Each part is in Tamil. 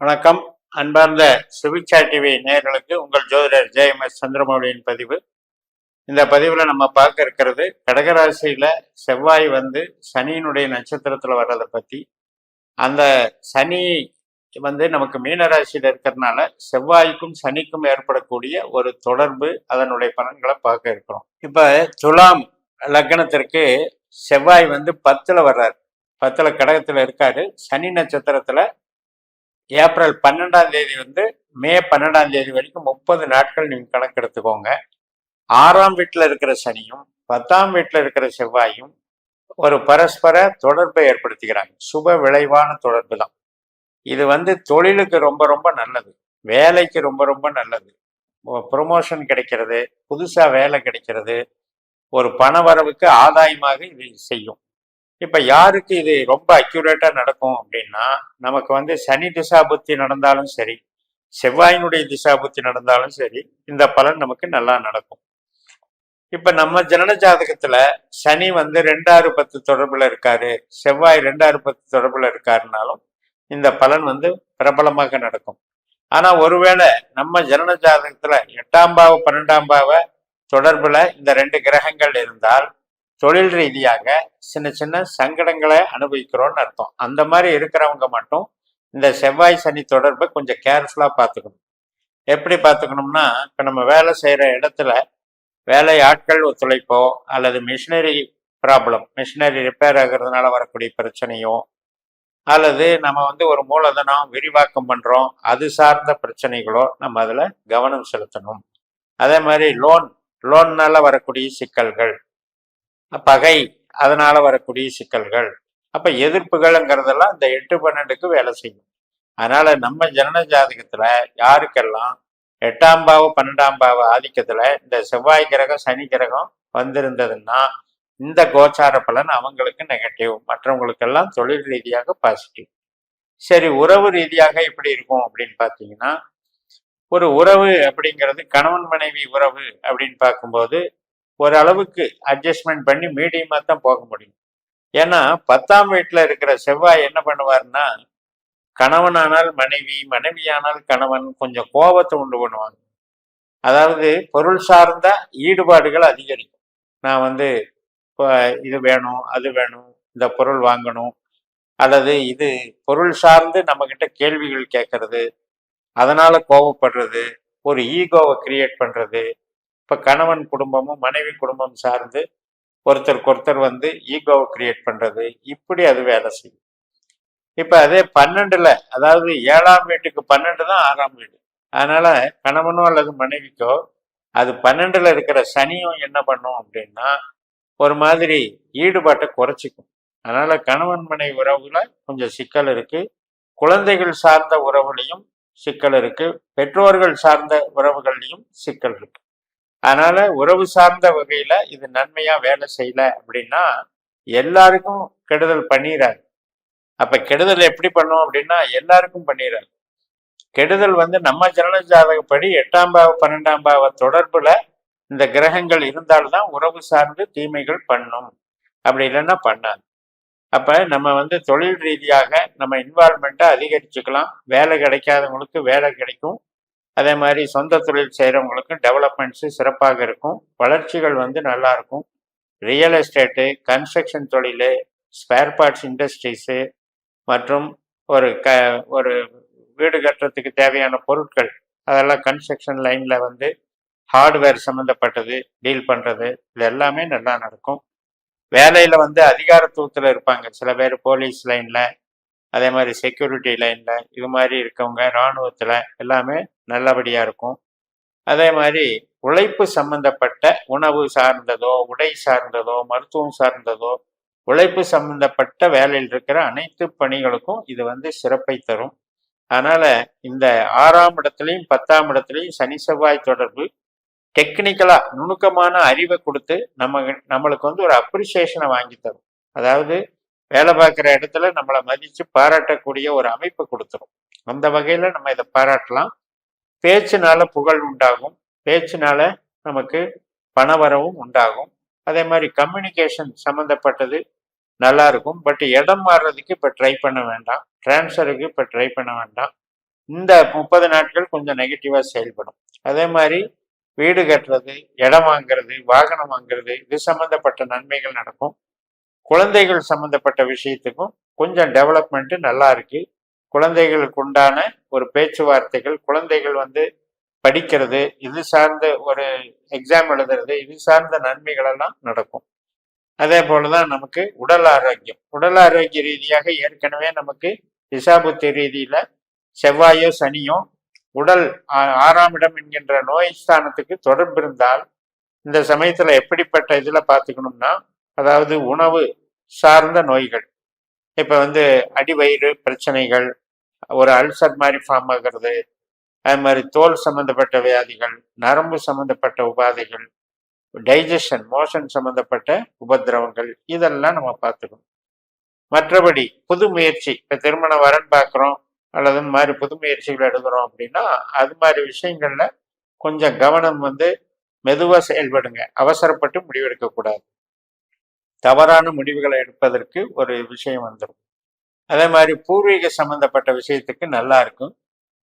வணக்கம். அன்பார்ந்த சுபிக்ஷா டிவி நேர்களுக்கு உங்கள் ஜோதிடர் ஜெயஎம்எஸ் சந்திரமௌலியின் பதிவு. இந்த பதிவில் நம்ம பார்க்க இருக்கிறது கடகராசியில் செவ்வாய் வந்து சனியினுடைய நட்சத்திரத்தில் வர்றதை பற்றி அந்த சனி வந்து நமக்கு மீனராசியில் இருக்கிறதுனால செவ்வாய்க்கும் சனிக்கும் ஏற்படக்கூடிய ஒரு தொடர்பு அதனுடைய பலன்களை பார்க்க இருக்கிறோம். இப்போ துலாம் லக்னத்திற்கு செவ்வாய் வந்து பத்தில் வர்றார். பத்தில் கடகத்தில் இருக்காரு. சனி நட்சத்திரத்தில் ஏப்ரல் பன்னெண்டாம் தேதி வந்து மே பன்னெண்டாம் தேதி வரைக்கும் முப்பது நாட்கள் நீங்கள் கணக்கெடுத்துக்கோங்க ஆறாம் வீட்டில் இருக்கிற சனியும் பத்தாம் வீட்டில் இருக்கிற செவ்வாயும் ஒரு பரஸ்பர தொடர்பை ஏற்படுத்திக்கிறாங்க. சுப விளைவான தொடர்பு தான். இது வந்து தொழிலுக்கு ரொம்ப ரொம்ப நல்லது. வேலைக்கு ரொம்ப ரொம்ப நல்லது. ப்ரொமோஷன் கிடைக்கிறது புதுசாக வேலை கிடைக்கிறது. ஒரு பண வரவுக்கு ஆதாயமாக இது செய்யும். இப்ப யாருக்கு இது ரொம்ப அக்யூரேட்டா நடக்கும் அப்படின்னா நமக்கு வந்து சனி திசாபுத்தி நடந்தாலும் சரி செவ்வாயினுடைய திசாபுத்தி நடந்தாலும் சரி இந்த பலன் நமக்கு நல்லா நடக்கும். இப்ப நம்ம ஜனன ஜாதகத்துல சனி வந்து ரெண்டாறு பத்து தொடர்புல இருக்காரு செவ்வாய் ரெண்டாறு பத்து தொடர்புல இருக்காருனாலும் இந்த பலன் வந்து பிரபலமாக நடக்கும். ஆனா ஒருவேளை நம்ம ஜனன ஜாதகத்துல எட்டாம் பாவ பன்னெண்டாம் பாவ தொடர்புல இந்த ரெண்டு கிரகங்கள் இருந்தால் தொழில் ரீதியாக சின்ன சின்ன சங்கடங்களை அனுபவிக்கிறோம்னு அர்த்தம். அந்த மாதிரி இருக்கிறவங்க மட்டும் இந்த செவ்வாய் சனி தொடர்பை கொஞ்சம் கேர்ஃபுல்லாக பார்த்துக்கணும். எப்படி பார்த்துக்கணும்னா இப்போ நம்ம வேலை செய்கிற இடத்துல வேலை ஆட்கள் ஒத்துழைப்போ அல்லது மிஷினரி ப்ராப்ளம் மிஷினரி ரிப்பேர் ஆகிறதுனால வரக்கூடிய பிரச்சனையோ அல்லது நம்ம வந்து ஒரு மூலதனம் விரிவாக்கம் பண்ணுறோம் அது சார்ந்த பிரச்சனைகளோ நம்ம அதில் கவனம் செலுத்தணும். அதே மாதிரி லோன் லோன்னால வரக்கூடிய சிக்கல்கள் பகை அதனால வரக்கூடிய சிக்கல்கள். அப்ப எதிர்ப்புகள்ங்கிறதெல்லாம் இந்த எட்டு பன்னெண்டுக்கு வேலை செய்யும். அதனால நம்ம ஜனன ஜாதகத்துல யாருக்கெல்லாம் எட்டாம் பாவ பன்னெண்டாம் பாவ ஆதிக்கத்துல இந்த செவ்வாய் கிரகம் சனி கிரகம் வந்திருந்ததுன்னா இந்த கோச்சார பலன் அவங்களுக்கு நெகட்டிவ் மற்றவங்களுக்கெல்லாம் தொழில் ரீதியாக பாசிட்டிவ் சரி உறவு ரீதியாக எப்படி இருக்கும் அப்படின்னு பார்த்தீங்கன்னா ஒரு உறவு அப்படிங்கிறது கணவன் மனைவி உறவு அப்படின்னு பார்க்கும்போது ஓரளவுக்கு அட்ஜஸ்ட்மெண்ட் பண்ணி மீடியமாக தான் போக முடியும். ஏன்னா பத்தாம் வீட்டில் இருக்கிற செவ்வாய் என்ன பண்ணுவார்னா கணவனானால் மனைவி மனைவியானால் கணவன் கொஞ்சம் கோபத்தை உண்டு பண்ணுவாங்க. அதாவது பொருள் சார்ந்த ஈடுபாடுகள் அதிகரிக்கும். நான் வந்து இப்போ இது வேணும் அது வேணும் இந்த பொருள் வாங்கணும் அல்லது இது பொருள் சார்ந்து நம்மக்கிட்ட கேள்விகள் கேட்கறது அதனால கோபப்படுறது ஒரு ஈகோவை கிரியேட் பண்ணுறது இப்போ கணவன் குடும்பமும் மனைவி குடும்பம் சார்ந்து ஒருத்தருக்கு ஒருத்தர் வந்து ஈகோவை கிரியேட் பண்ணுறது இப்படி அது வேலை செய்யும். இப்போ அதே பன்னெண்டில் அதாவது ஏழாம் வீட்டுக்கு பன்னெண்டு தான் ஆறாம் வீடு. அதனால் கணவனோ அல்லது மனைவிக்கோ அது பன்னெண்டில் இருக்கிற சனியும் என்ன பண்ணும் அப்படின்னா ஒரு மாதிரி ஈடுபாட்டை குறைச்சிக்கும். அதனால் கணவன் மனைவி உறவுல கொஞ்சம் சிக்கல் இருக்குது குழந்தைகள் சார்ந்த உறவுலையும் சிக்கல் இருக்குது பெற்றோர்கள் சார்ந்த உறவுகள்லையும் சிக்கல் இருக்குது அதனால உறவு சார்ந்த வகையில இது நன்மையா வேலை செய்யல அப்படின்னா எல்லாருக்கும் கெடுதல் பண்ணிடுறாரு அப்ப கெடுதல் எப்படி பண்ணும் அப்படின்னா எல்லாருக்கும் பண்ணிடுறாரு கெடுதல் வந்து நம்ம ஜனன ஜாதகப்படி எட்டாம் பாவ பன்னெண்டாம் பாவ தொடர்புல இந்த கிரகங்கள் இருந்தால்தான் உறவு சார்ந்து தீமைகள் பண்ணும். அப்படி இல்லைன்னா பண்ணாது. அப்ப நம்ம வந்து தொழில் ரீதியாக நம்ம இன்வால்மெண்ட்டை அதிகரிச்சுக்கலாம். வேலை கிடைக்காதவங்களுக்கு வேலை கிடைக்கும். அதே மாதிரி சொந்த தொழில் செய்கிறவங்களுக்கும் டெவலப்மெண்ட்ஸு சிறப்பாக இருக்கும். வளர்ச்சிகள் வந்து நல்லாயிருக்கும் ரியல் எஸ்டேட்டு கன்ஸ்ட்ரக்ஷன் தொழில் ஸ்பேர் பார்ட்ஸ் இண்டஸ்ட்ரீஸு மற்றும் ஒரு க ஒரு வீடு கட்டுறதுக்கு தேவையான பொருட்கள் அதெல்லாம் கன்ஸ்ட்ரக்ஷன் லைனில் வந்து ஹார்ட்வேர் சம்மந்தப்பட்டது டீல் பண்ணுறது இது எல்லாமே நல்லா நடக்கும். வேலையில் வந்து அதிகாரத்துவத்தில் இருப்பாங்க. சில பேர் போலீஸ் லைனில் அதே மாதிரி செக்யூரிட்டி லைனில் இது மாதிரி இருக்கவங்க இராணுவத்தில் எல்லாமே நல்லபடியாக இருக்கும். அதே மாதிரி உழைப்பு சம்பந்தப்பட்ட உணவு சார்ந்ததோ உடை சார்ந்ததோ மருத்துவம் சார்ந்ததோ உழைப்பு சம்பந்தப்பட்ட வேலையில் இருக்கிற அனைத்து பணிகளுக்கும் இது வந்து சிறப்பை தரும். அதனால் இந்த ஆறாம் இடத்துலையும் பத்தாம் இடத்துலையும் சனி செவ்வாய் தொடர்பு டெக்னிக்கலாக நுணுக்கமான அறிவை கொடுத்து நம்ம நம்மளுக்கு வந்து ஒரு அப்ரிசியேஷனை வாங்கி தரும். அதாவது வேலை பார்க்குற இடத்துல நம்மளை மதித்து பாராட்டக்கூடிய ஒரு அமைப்பு கொடுத்துரும். அந்த வகையில் நம்ம இதை பாராட்டலாம். பேச்சுனால புகழ் உண்டாகும். பேச்சுனால நமக்கு பண வரவும் உண்டாகும். அதே மாதிரி கம்யூனிகேஷன் சம்மந்தப்பட்டது நல்லா இருக்கும். பட் இடம் மாறுறதுக்கு இப்போ ட்ரை பண்ண வேண்டாம். டிரான்ஸ்ஃபருக்கு இப்போ ட்ரை பண்ண வேண்டாம். இந்த முப்பது நாட்கள் கொஞ்சம் நெகட்டிவாக செயல்படும். அதே மாதிரி வீடு கட்டுறது இடம் வாங்குறது வாகனம் வாங்குறது இது சம்மந்தப்பட்ட நன்மைகள் நடக்கும். குழந்தைகள் சம்பந்தப்பட்ட விஷயத்துக்கும் கொஞ்சம் டெவலப்மெண்ட்டு நல்லா இருக்கு. குழந்தைகளுக்கு உண்டான ஒரு பேச்சுவார்த்தைகள் குழந்தைகள் வந்து படிக்கிறது இது சார்ந்த ஒரு எக்ஸாம் எழுதுறது இது சார்ந்த நன்மைகளெல்லாம் நடக்கும். அதே போலதான் நமக்கு உடல் ஆரோக்கியம். உடல் ஆரோக்கிய ரீதியாக ஏற்கனவே நமக்கு திசாபுத்தி ரீதியில செவ்வாயோ சனியோ உடல் ஆ- ஆறாம் இடம் என்கின்ற நோய் ஸ்தானத்துக்கு தொடர்பு இருந்தால் இந்த சமயத்துல எப்படிப்பட்ட இதுல பார்த்துக்கணும்னா அதாவது உணவு சார்ந்த நோய்கள். இப்போ வந்து அடிவயிறு பிரச்சனைகள் ஒரு அல்சர் மாதிரி ஃபார்ம் ஆகிறது அது மாதிரி தோல் சம்பந்தப்பட்ட வியாதிகள் நரம்பு சம்பந்தப்பட்ட உபாதைகள் டைஜஷன் மோஷன் சம்பந்தப்பட்ட உபத்திரவங்கள் இதெல்லாம் நம்ம பார்த்துக்கணும். மற்றபடி புது முயற்சி இப்போ திருமண வரன் பார்க்குறோம் அல்லது இந்த மாதிரி புது முயற்சிகள் எடுக்கிறோம் அப்படின்னா அது மாதிரி விஷயங்களில் கொஞ்சம் கவனம் வந்து மெதுவாக செயல்படுங்க. அவசரப்பட்டு முடிவெடுக்கக்கூடாது. தவறான முடிவுகளை எடுப்பதற்கு ஒரு விஷயம் வந்துடும். அதே மாதிரி பூர்வீக சம்பந்தப்பட்ட விஷயத்துக்கு நல்லா இருக்கும்.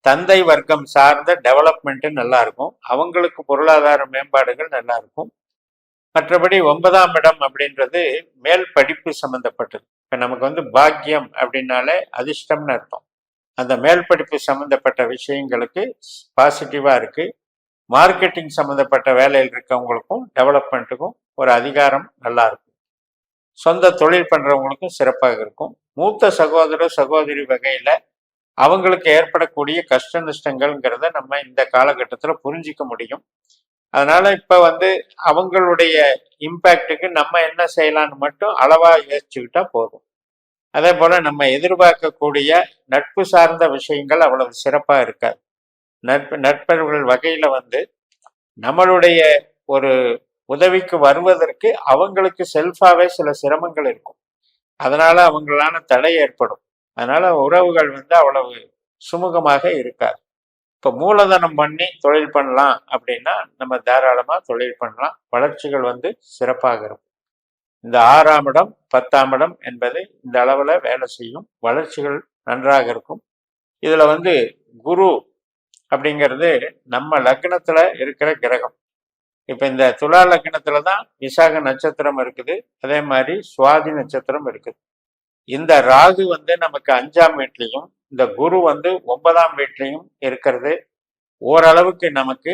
தந்தை வர்க்கம் சார்ந்த டெவலப்மெண்ட்டு நல்லா இருக்கும். அவங்களுக்கு பொருளாதார மேம்பாடுகள் நல்லா இருக்கும். மற்றபடி ஒன்பதாம் இடம் அப்படின்றது மேல் படிப்பு சம்பந்தப்பட்டது. இப்போ நமக்கு வந்து பாக்கியம் அப்படின்னாலே அதிர்ஷ்டம்னு அர்த்தம். அந்த மேல் படிப்பு சம்பந்தப்பட்ட விஷயங்களுக்கு பாசிட்டிவாக இருக்குது மார்க்கெட்டிங் சம்மந்தப்பட்ட வேலையில் இருக்கவங்களுக்கும் டெவலப்மெண்ட்டுக்கும் ஒரு அதிகாரம் நல்லா இருக்கும். சொந்த தொழில் பண்றவங்களுக்கும் சிறப்பாக இருக்கும். மூத்த சகோதர சகோதரி வகையில அவங்களுக்கு ஏற்படக்கூடிய கஷ்ட நஷ்டங்கள்ங்கிறத நம்ம இந்த காலகட்டத்தில் புரிஞ்சிக்க முடியும். அதனால இப்ப வந்து அவங்களுடைய இம்பேக்டுக்கு நம்ம என்ன செய்யலாம்னு மட்டும் அளவா யோசிச்சுக்கிட்டா போதும். அதே போல நம்ம எதிர்பார்க்கக்கூடிய நட்பு சார்ந்த விஷயங்கள் அவ்வளவு சிறப்பா இருக்காது. நட்பு நட்பர்கள் வகையில வந்து நம்மளுடைய ஒரு உதவிக்கு வருவதற்கு அவங்களுக்கு செல்ஃபாவே சில சிரமங்கள் இருக்கும். அதனால அவங்களான தடை ஏற்படும். அதனால உறவுகள் வந்து அவ்வளவு சுமூகமாக இருக்காது. இப்போ மூலதனம் பண்ணி தொழில் பண்ணலாம் அப்படின்னா நம்ம தாராளமாக தொழில் பண்ணலாம். வளர்ச்சிகள் வந்து சிறப்பாக இருக்கும். இந்த ஆறாம் இடம் பத்தாம் இடம் என்பது இந்த அளவில் வேலை செய்யும். வளர்ச்சிகள் நன்றாக இருக்கும். இதில் வந்து குரு அப்படிங்கிறது நம்ம லக்னத்தில் இருக்கிற கிரகம். இப்போ இந்த துலா லக்னத்துல தான் விசாக நட்சத்திரம் இருக்குது. அதே மாதிரி சுவாதி நட்சத்திரம் இருக்குது. இந்த ராகு வந்து நமக்கு அஞ்சாம் வீட்லையும் இந்த குரு வந்து ஒன்பதாம் வீட்லையும் இருக்கிறது. ஓரளவுக்கு நமக்கு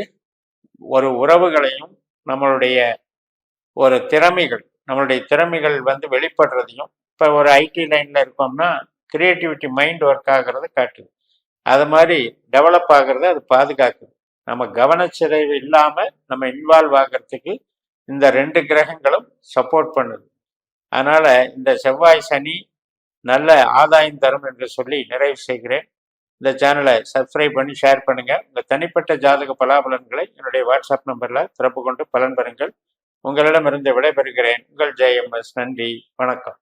ஒரு உறவுகளையும் நம்மளுடைய ஒரு திறமைகள் நம்மளுடைய திறமைகள் வந்து வெளிப்படுறதையும் இப்போ ஒரு ஐடி லைனில் இருக்கோம்னா கிரியேட்டிவிட்டி மைண்ட் ஒர்க் ஆகிறது காட்டுது. அது மாதிரி டெவலப் ஆகிறது அது பாதுகாக்குது. நம்ம கவனச்சிதைவு இல்லாம நம்ம இன்வால்வ் ஆகிறதுக்கு இந்த ரெண்டு கிரகங்களும் சப்போர்ட் பண்ணுது. அதனால இந்த செவ்வாய் சனி நல்ல ஆதாயம் தரும் என்று சொல்லி நிறைவு செய்கிறேன். இந்த சேனலை சப்ஸ்கிரைப் பண்ணி ஷேர் பண்ணுங்க. உங்கள் தனிப்பட்ட ஜாதக பலாபலன்களை என்னுடைய வாட்ஸ்அப் நம்பர்ல திறப்பு கொண்டு பலன் பெறுங்கள். உங்களிடமிருந்து விடைபெறுகிறேன். உங்கள் ஜெயம்எஸ். நன்றி. வணக்கம்.